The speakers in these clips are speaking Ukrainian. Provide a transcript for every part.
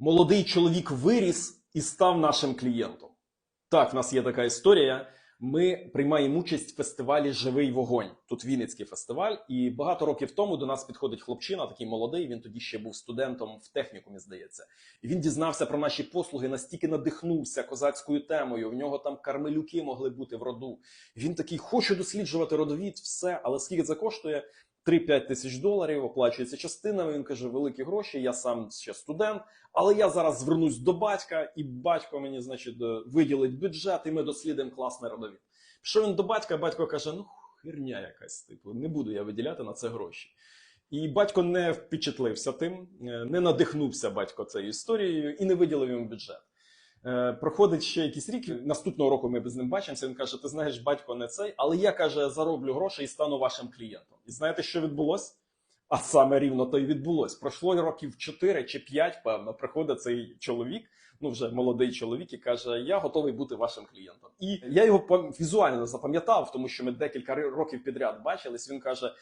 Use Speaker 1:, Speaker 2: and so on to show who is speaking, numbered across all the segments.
Speaker 1: молодий чоловік виріс і став нашим клієнтом. Так, в нас є така історія. Ми приймаємо участь в фестивалі Живий вогонь. Тут Вінницький фестиваль. І багато років тому до нас підходить хлопчина, такий молодий. Він тоді ще був студентом в технікумі, здається. І він дізнався про наші послуги, настільки надихнувся козацькою темою. В нього там кармелюки могли бути в роду. Він такий, хочу досліджувати родовід, все, але скільки це коштує? 3-5 тисяч доларів оплачується частинами. Він каже, великі гроші. Я сам ще студент, але я зараз звернусь до батька, і батько мені, значить, е, виділить бюджет, і ми дослідимо класний родовід. Пішов він до батька, батько каже: ну, херня якась, типу, не буду я виділяти на це гроші. І батько не впечатлився тим, е, не надихнувся батько цією історією і не виділив йому бюджет. Е, Проходить ще якийсь рік. Наступного року ми з ним бачимося. Він каже: Ти знаєш, батько не цей, але я каже, зароблю гроші і стану вашим клієнтом. І знаєте, що відбулося? А саме рівно то й відбулось. Пройшло років 4 чи 5, певно, приходить цей чоловік, ну вже молодий чоловік, і каже: Я готовий бути вашим клієнтом. І я його візуально запам'ятав, тому що ми декілька років підряд бачились. Він каже,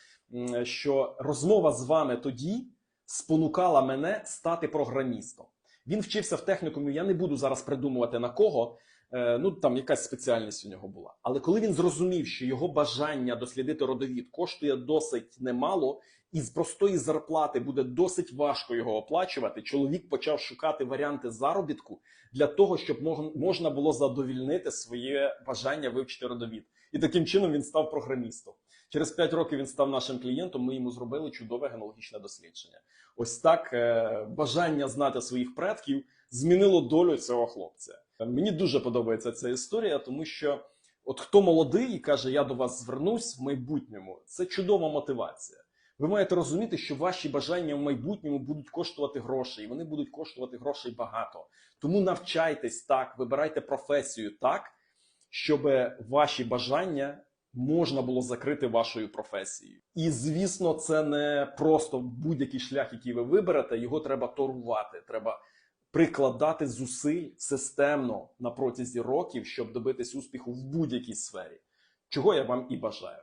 Speaker 1: що розмова з вами тоді спонукала мене стати програмістом. Він вчився в технікумі. Я не буду зараз придумувати на кого. Е, Ну там якась спеціальність у нього була. Але коли він зрозумів, що його бажання дослідити родовід коштує досить немало, і з простої зарплати буде досить важко його оплачувати. Чоловік почав шукати варіанти заробітку для того, щоб можна було задовільнити своє бажання вивчити родовід. І таким чином він став програмістом. Через 5 років він став нашим клієнтом. Ми йому зробили чудове генеалогічне дослідження. Ось так е, бажання знати своїх предків змінило долю цього хлопця. Мені дуже подобається ця історія, тому що от хто молодий і каже, я до вас звернусь в майбутньому, це чудова мотивація. Ви маєте розуміти, що ваші бажання в майбутньому будуть коштувати грошей, і вони будуть коштувати грошей багато. Тому навчайтесь так, вибирайте професію так, щоб ваші бажання можна було закрити вашою професією. І звісно, це не просто будь-який шлях, який ви виберете, його треба торувати. Треба прикладати зусиль системно на протязі років, щоб добитись успіху в будь-якій сфері, чого я вам і бажаю.